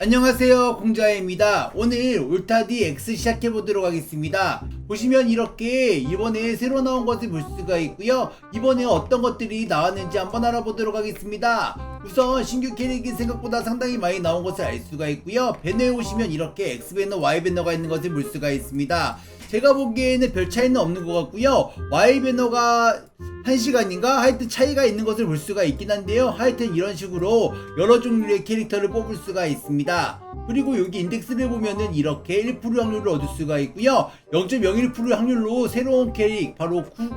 안녕하세요 공자입니다. 오늘 울타디 X 시작해 보도록 하겠습니다. 보시면 이렇게 이번에 새로 나온 것을 볼 수가 있고요. 이번에 어떤 것들이 나왔는지 한번 알아보도록 하겠습니다. 우선 신규 캐릭이 생각보다 상당히 많이 나온 것을 알 수가 있고요. 배너에 오시면 이렇게 X 배너 Y 배너가 있는 것을 볼 수가 있습니다. 제가 보기에는 별 차이는 없는 것 같고요. Y 배너가 1시간인가? 하여튼 차이가 있는 것을 볼 수가 있긴 한데요. 하여튼 이런 식으로 여러 종류의 캐릭터를 뽑을 수가 있습니다. 그리고 여기 인덱스를 보면은 이렇게 1% 확률을 얻을 수가 있고요. 0.01% 확률로 새로운 캐릭, 바로 쿠,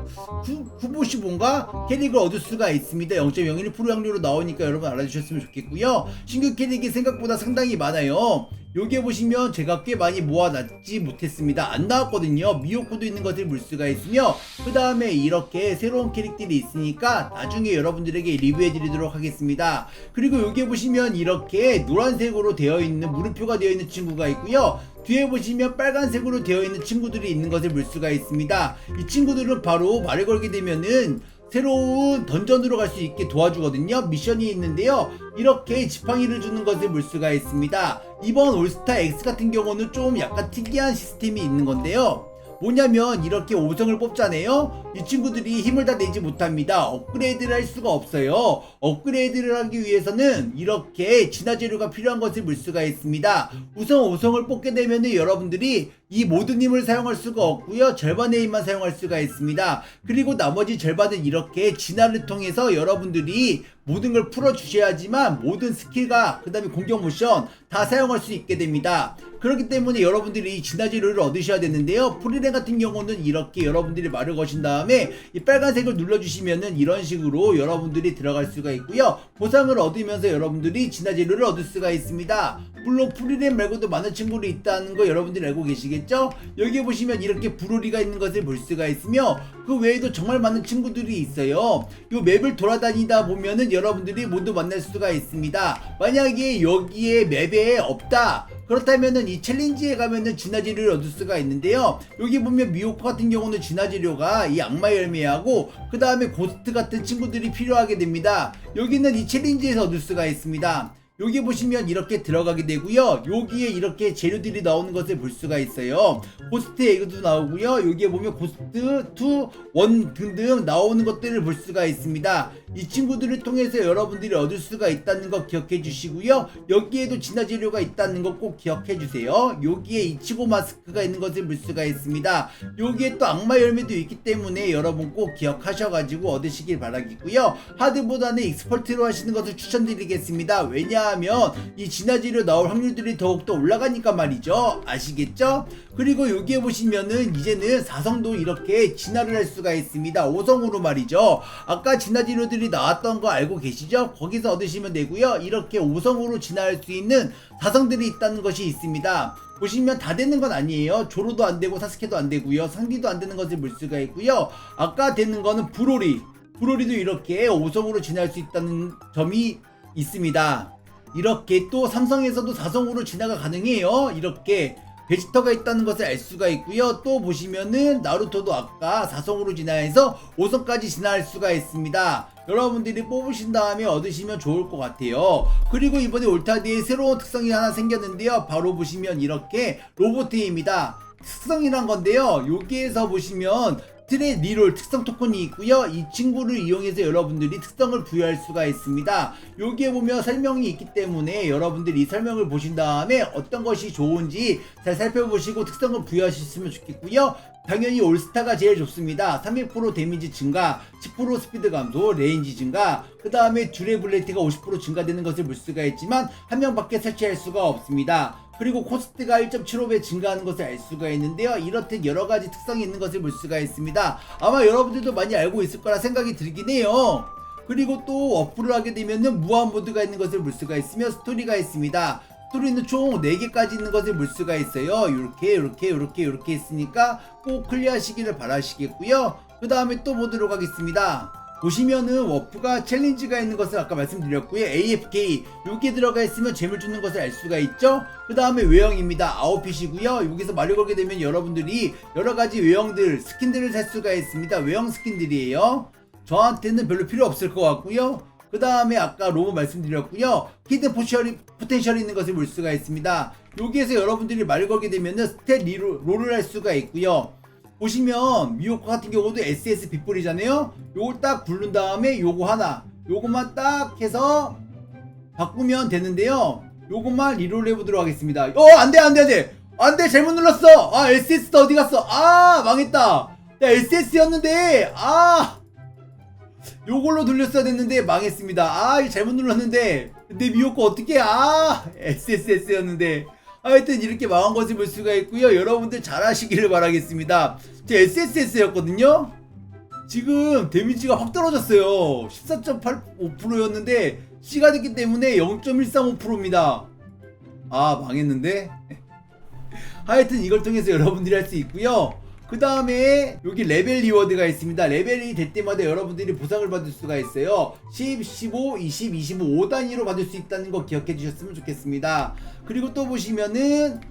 쿠, 쿠보시본가? 캐릭을 얻을 수가 있습니다. 0.01% 확률로 나오니까 여러분 알아주셨으면 좋겠고요. 신규 캐릭이 생각보다 상당히 많아요. 여기에 보시면 제가 꽤 많이 모아놨지 못했습니다. 안 나왔거든요. 미호코도 있는 것을 볼 수가 있으며 그 다음에 이렇게 새로운 캐릭들이 있으니까 나중에 여러분들에게 리뷰해 드리도록 하겠습니다. 그리고 여기에 보시면 이렇게 노란색으로 되어 있는 물음표가 되어 있는 친구가 있고요. 뒤에 보시면 빨간색으로 되어 있는 친구들이 있는 것을 볼 수가 있습니다. 이 친구들은 바로 말을 걸게 되면은 새로운 던전으로 갈 수 있게 도와주거든요. 미션이 있는데요. 이렇게 지팡이를 주는 것을 볼 수가 있습니다. 이번 올스타 X 같은 경우는 좀 약간 특이한 시스템이 있는 건데요. 뭐냐면 이렇게 5성을 뽑잖아요. 이 친구들이 힘을 다 내지 못합니다. 업그레이드를 할 수가 없어요. 업그레이드를 하기 위해서는 이렇게 진화 재료가 필요한 것을 볼 수가 있습니다. 우선 5성을 뽑게 되면은 여러분들이 이 모든 힘을 사용할 수가 없고요. 절반의 힘만 사용할 수가 있습니다. 그리고 나머지 절반은 이렇게 진화를 통해서 여러분들이 모든 걸 풀어 주셔야지만 모든 스킬과 그 다음에 공격 모션 다 사용할 수 있게 됩니다. 그렇기 때문에 여러분들이 이 진화 재료를 얻으셔야 되는데요. 프리레 같은 경우는 이렇게 여러분들이 말을 거신 다음에 이 빨간색을 눌러주시면은 이런 식으로 여러분들이 들어갈 수가 있고요. 보상을 얻으면서 여러분들이 진화 재료를 얻을 수가 있습니다. 물론 프리레 말고도 많은 친구들이 있다는 거 여러분들이 알고 계시겠죠? 여기 보시면 이렇게 브로리가 있는 것을 볼 수가 있으며 그 외에도 정말 많은 친구들이 있어요. 이 맵을 돌아다니다 보면은 여러분들이 모두 만날 수가 있습니다. 만약에 여기에 맵에 없다. 그렇다면은 이 챌린지에 가면은 진화재료를 얻을 수가 있는데요. 여기 보면 미호코 같은 경우는 진화재료가 이 악마 열매하고 그 다음에 고스트 같은 친구들이 필요하게 됩니다. 여기는 이 챌린지에서 얻을 수가 있습니다. 여기 보시면 이렇게 들어가게 되고요. 여기에 이렇게 재료들이 나오는 것을 볼 수가 있어요. 고스트 에그도 나오고요. 여기에 보면 고스트 2, 1 등등 나오는 것들을 볼 수가 있습니다. 이 친구들을 통해서 여러분들이 얻을 수가 있다는 거 기억해 주시고요. 여기에도 진화 재료가 있다는 거 꼭 기억해 주세요. 여기에 이치고 마스크가 있는 것을 볼 수가 있습니다. 여기에 또 악마 열매도 있기 때문에 여러분 꼭 기억하셔가지고 얻으시길 바라겠고요. 하드보다는 익스퍼트로 하시는 것을 추천드리겠습니다. 왜냐 하면 이 진화재료 나올 확률들이 더욱더 올라가니까 말이죠. 아시겠죠? 그리고 여기에 보시면은 이제는 4성도 이렇게 진화를 할 수가 있습니다. 5성으로 말이죠. 아까 진화재료들이 나왔던 거 알고 계시죠? 거기서 얻으시면 되고요. 이렇게 5성으로 진화할 수 있는 4성들이 있다는 것이 있습니다. 보시면 다 되는 건 아니에요. 조로도 안 되고 사스케도 안 되고요. 상디도 안 되는 것을 볼 수가 있고요. 아까 되는 거는 브로리. 브로리도 이렇게 5성으로 진화할 수 있다는 점이 있습니다. 이렇게 또 삼성에서도 4성으로 진화가 가능해요. 이렇게 베지터가 있다는 것을 알 수가 있고요. 또 보시면은 나루토도 아까 4성으로 진화해서 5성까지 진화할 수가 있습니다. 여러분들이 뽑으신 다음에 얻으시면 좋을 것 같아요. 그리고 이번에 올타디에 새로운 특성이 하나 생겼는데요. 바로 보시면 이렇게 로보트입니다. 특성이란 건데요. 여기에서 보시면 트레 리롤 특성 토큰이 있고요. 이 친구를 이용해서 여러분들이 특성을 부여할 수가 있습니다. 여기에 보면 설명이 있기 때문에 여러분들이 이 설명을 보신 다음에 어떤 것이 좋은지 잘 살펴보시고 특성을 부여하셨으면 좋겠고요. 당연히 올스타가 제일 좋습니다. 300% 데미지 증가, 10% 스피드 감소, 레인지 증가, 그 다음에 듀레블레이트가 50% 증가되는 것을 볼 수가 있지만 한 명밖에 설치할 수가 없습니다. 그리고 코스트가 1.75배 증가하는 것을 알 수가 있는데요. 이렇듯 여러 가지 특성이 있는 것을 볼 수가 있습니다. 아마 여러분들도 많이 알고 있을 거라 생각이 들긴 해요. 그리고 또 어플을 하게 되면은 무한 모드가 있는 것을 볼 수가 있으며 스토리가 있습니다. 스토리는 총 4개까지 있는 것을 볼 수가 있어요. 이렇게 이렇게 이렇게 이렇게 있으니까 꼭 클리어하시기를 바라시겠고요. 그 다음에 또 보도록 하겠습니다. 보시면은 워프가 챌린지가 있는 것을 아까 말씀드렸고요. AFK 여기에 들어가 있으면 재물 주는 것을 알 수가 있죠. 그 다음에 외형입니다. 아웃핏이고요. 여기서 말을 걸게 되면 여러분들이 여러 가지 외형들 스킨들을 살 수가 있습니다. 외형 스킨들이에요. 저한테는 별로 필요 없을 것 같고요. 그 다음에 아까 로봇 말씀드렸고요. 히든 포텐셜이, 포텐셜이 있는 것을 볼 수가 있습니다. 여기에서 여러분들이 말 걸게 되면은 스탯 리로, 롤을 할 수가 있고요. 보시면 미호코 같은 경우도 SS 빗불이잖아요. 요걸 딱 부른 다음에 요거 하나, 요것만 딱 해서 바꾸면 되는데요. 요것만 리롤 해보도록 하겠습니다. 어, 안 돼, 안 돼, 안 돼. 안 돼, 잘못 눌렀어. 아, SS 어디 갔어? 아, 망했다. 야, SS였는데, 아. 요걸로 돌렸어야 됐는데 망했습니다. 아, 이거 잘못 눌렀는데. 근데 미호코 어떻게, 아, SSS였는데. 하여튼 이렇게 망한 것을 볼 수가 있고요. 여러분들 잘 하시기를 바라겠습니다. 제 SSS였거든요. 지금 데미지가 확 떨어졌어요. 14.85%였는데 C가 됐기 때문에 0.135%입니다. 아 망했는데. 하여튼 이걸 통해서 여러분들이 할 수 있고요. 그 다음에 여기 레벨 리워드가 있습니다. 레벨이 될 때마다 여러분들이 보상을 받을 수가 있어요. 10, 15, 20, 25, 5단위로 받을 수 있다는 거 기억해 주셨으면 좋겠습니다. 그리고 또 보시면은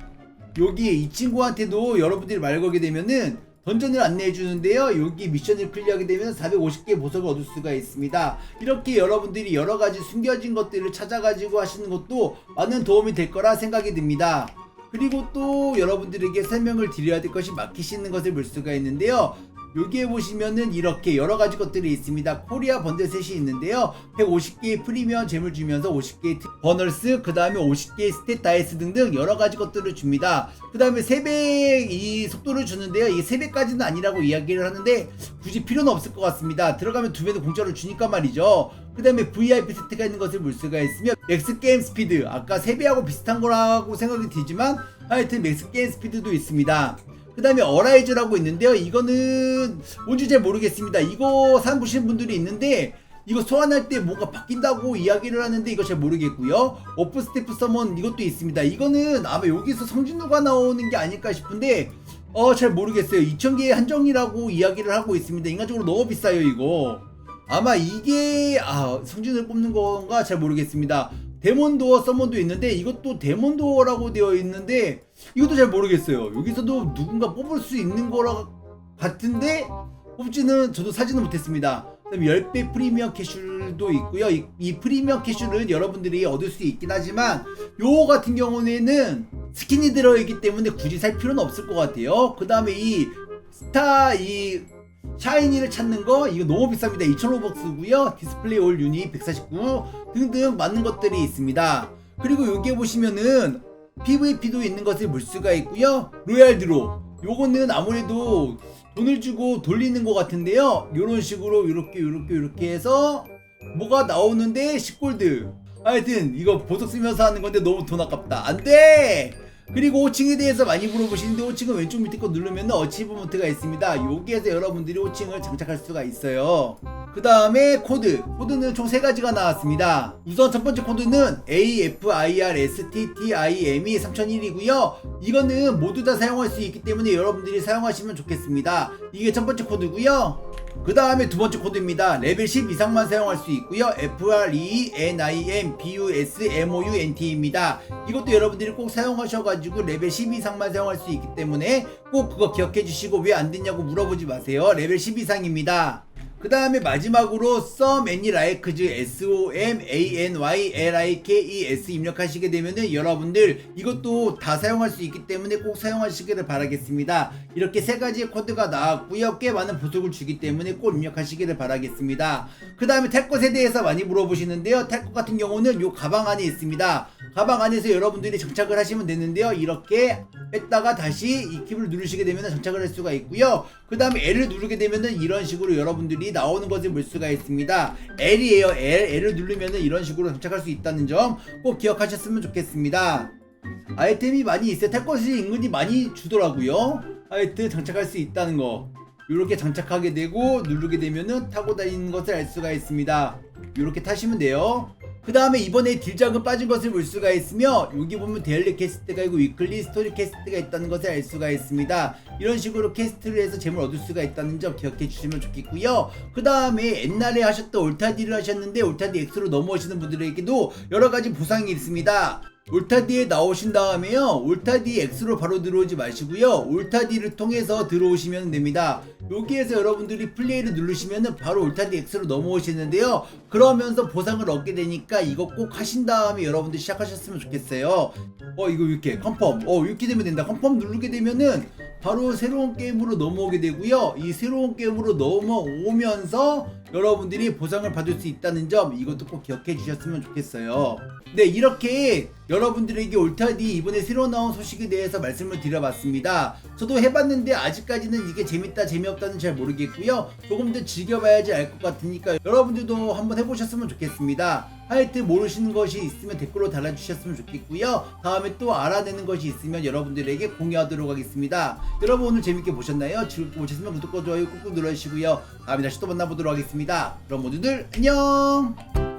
여기 이 친구한테도 여러분들이 말 걸게 되면은 던전을 안내해 주는데요. 여기 미션을 클리어하게 되면 450개 보석을 얻을 수가 있습니다. 이렇게 여러분들이 여러 가지 숨겨진 것들을 찾아가지고 하시는 것도 많은 도움이 될 거라 생각이 듭니다. 그리고 또 여러분들에게 설명을 드려야 될 것이 막히시는 것을 볼 수가 있는데요. 여기에 보시면은 이렇게 여러 가지 것들이 있습니다. 코리아 번들 셋이 있는데요. 150개의 프리미엄 잼을 주면서 50개의 버널스, 그 다음에 50개의 스탯 다이스 등등 여러 가지 것들을 줍니다. 그 다음에 3배 이 속도를 주는데요. 이게 3배까지는 아니라고 이야기를 하는데 굳이 필요는 없을 것 같습니다. 들어가면 2배도 공짜로 주니까 말이죠. 그 다음에 VIP 세트가 있는 것을 볼 수가 있으며 맥스 게임 스피드 아까 3배하고 비슷한 거라고 생각이 들지만 하여튼 맥스 게임 스피드도 있습니다. 그 다음에 어라이즈라고 있는데요. 이거는 뭔지 잘 모르겠습니다. 이거 사람 보시는 분들이 있는데 이거 소환할 때 뭔가 바뀐다고 이야기를 하는데 이거 잘 모르겠고요. 오프 스태프 서먼 이것도 있습니다. 이거는 아마 여기서 성진우가 나오는 게 아닐까 싶은데 어 잘 모르겠어요. 2,000개의 한정이라고 이야기를 하고 있습니다. 인간적으로 너무 비싸요 이거. 아마 이게 아 성진을 뽑는 건가 잘 모르겠습니다. 데몬도어 서먼도 있는데 이것도 데몬도어라고 되어 있는데 이것도 잘 모르겠어요. 여기서도 누군가 뽑을 수 있는 거라 같은데 뽑지는 저도 사지는 못했습니다. 그다음에 10배 프리미엄 캐슐도 있고요. 이, 이 프리미엄 캐슐은 여러분들이 얻을 수 있긴 하지만 요 같은 경우에는 스킨이 들어있기 때문에 굳이 살 필요는 없을 것 같아요. 그 다음에 이 스타 이 샤이니를 찾는 거 이거 너무 비쌉니다. 2,000 로벅스고요. 디스플레이 올 유닛 149 등등 많은 것들이 있습니다. 그리고 여기에 보시면은 PVP도 있는 것을 볼 수가 있고요. 로얄 드로 요거는 아무래도 돈을 주고 돌리는 것 같은데요. 요런 식으로 이렇게 이렇게 이렇게 해서 뭐가 나오는데 10골드. 하여튼 이거 보석 쓰면서 하는 건데 너무 돈 아깝다. 안 돼! 그리고 5층에 대해서 많이 물어보시는데 5층은 왼쪽 밑에 거 누르면 어치브먼트가 있습니다. 여기에서 여러분들이 5층을 장착할 수가 있어요. 그 다음에 코드. 코드는 총 3가지가 나왔습니다. 우선 첫 번째 코드는 AFIRSTTIME 3001이고요. 이거는 모두 다 사용할 수 있기 때문에 여러분들이 사용하시면 좋겠습니다. 이게 첫 번째 코드고요. 그 다음에 두 번째 코드입니다. 레벨 10 이상만 사용할 수 있고요. FRE NIM BUS MOU NT입니다. 이것도 여러분들이 꼭 사용하셔가지고 레벨 10 이상만 사용할 수 있기 때문에 꼭 그거 기억해 주시고 왜 안 됐냐고 물어보지 마세요. 레벨 10 이상입니다. 그 다음에 마지막으로 some any likes s o m a n y l i k e s 입력하시게 되면은 여러분들 이것도 다 사용할 수 있기 때문에 꼭 사용하시기를 바라겠습니다. 이렇게 세 가지의 코드가 나왔고요. 꽤 많은 보석을 주기 때문에 꼭 입력하시기를 바라겠습니다. 그 다음에 탈 것에 대해서 많이 물어보시는데요. 탈 것 같은 경우는 요 가방 안에 있습니다. 가방 안에서 여러분들이 장착을 하시면 되는데요. 이렇게 뺐다가 다시 이 킵을 누르시게 되면 장착을 할 수가 있고요. 그 다음에 L을 누르게 되면은 이런 식으로 여러분들이 나오는 것을 볼 수가 있습니다. L이에요. L. L을 누르면은 이런 식으로 장착할 수 있다는 점 꼭 기억하셨으면 좋겠습니다. 아이템이 많이 있어요. 탈 것이 은근히 많이 주더라고요. 하여튼 장착할 수 있다는 거. 이렇게 장착하게 되고 누르게 되면은 타고 다니는 것을 알 수가 있습니다. 이렇게 타시면 돼요. 그 다음에 이번에 딜작은 빠진 것을 볼 수가 있으며 여기 보면 데일리 캐스트가 있고 위클리 스토리 캐스트가 있다는 것을 알 수가 있습니다. 이런 식으로 캐스트를 해서 재물 얻을 수가 있다는 점 기억해 주시면 좋겠고요. 그 다음에 옛날에 하셨던 올타디를 하셨는데 올타디 X로 넘어오시는 분들에게도 여러 가지 보상이 있습니다. 울타디에 나오신 다음에요. 울타디 X로 바로 들어오지 마시고요. 울타디를 통해서 들어오시면 됩니다. 여기에서 여러분들이 플레이를 누르시면 바로 울타디 X로 넘어오시는데요. 그러면서 보상을 얻게 되니까 이거 꼭 하신 다음에 여러분들 시작하셨으면 좋겠어요. 어 이거 이렇게 컨펌. 어 이렇게 되면 된다. 컨펌 누르게 되면은 바로 새로운 게임으로 넘어오게 되고요. 이 새로운 게임으로 넘어오면서 여러분들이 보상을 받을 수 있다는 점 이것도 꼭 기억해 주셨으면 좋겠어요. 네 이렇게 여러분들에게 올타디 이번에 새로 나온 소식에 대해서 말씀을 드려봤습니다. 저도 해봤는데 아직까지는 이게 재밌다 재미없다는 잘 모르겠고요. 조금 더 즐겨봐야지 알 것 같으니까 여러분들도 한번 해보셨으면 좋겠습니다 하여튼 모르시는 것이 있으면 댓글로 달아주셨으면 좋겠고요. 다음에 또 알아내는 것이 있으면 여러분들에게 공유하도록 하겠습니다. 여러분 오늘 재밌게 보셨나요? 즐겁게 보셨으면 구독과 좋아요 꾹꾹 눌러주시고요. 다음에 다시 또 만나보도록 하겠습니다. 그럼 모두들 안녕